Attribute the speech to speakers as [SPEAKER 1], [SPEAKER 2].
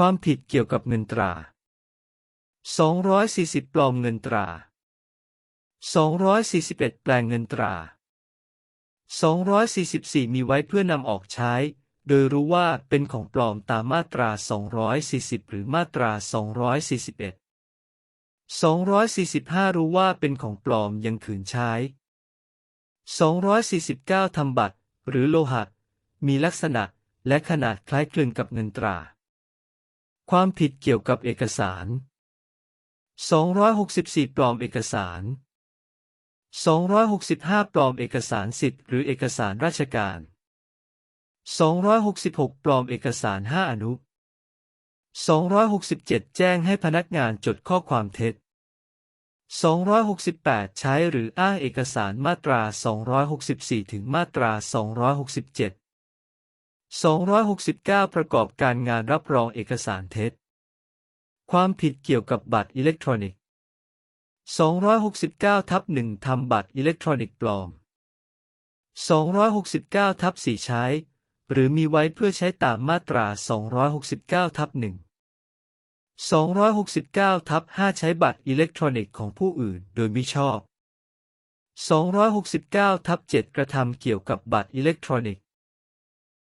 [SPEAKER 1] ความผิดเกี่ยวกับเงินตรา 240 ปลอมเงินตรา 241 แปลงเงินตรา 244 มีไว้เพื่อนำออกใช้ โดยรู้ว่าเป็นของปลอมตามมาตรา 240 หรือมาตรา 241 245 รู้ว่าเป็นของปลอมยังขืนใช้ 249 ทำบัตร หรือโลหะ มีลักษณะและขนาดคล้ายคลึงกับเงินตรา ความผิดเกี่ยวกับเอกสาร 264 ปลอมเอกสาร 265 ปลอมเอกสารสิทธิ์หรือเอกสารราชการ 266 ปลอมเอกสาร 5 อนุ 267 แจ้งให้พนักงานจดข้อความเท็จ 268 ใช้หรืออ้างเอกสารมาตรา 264 ถึงมาตรา 267 269 ประกอบการงานรับรองเอกสารเท็จ ความผิดเกี่ยวกับบัตรอิเล็กทรอนิกส์ 269ทับ1ทำบัตรอิเล็กทรอนิกส์ปลอม 269ทับ4ใช้ หรือมีไว้เพื่อใช้ตามมาตรา 269ทับ1 269ทับ5ใช้บัตรอิเล็กทรอนิกส์ของผู้อื่นโดยมิชอบ 269ทับ7กระทำเกี่ยวกับบัตรอิเล็กทรอนิกส์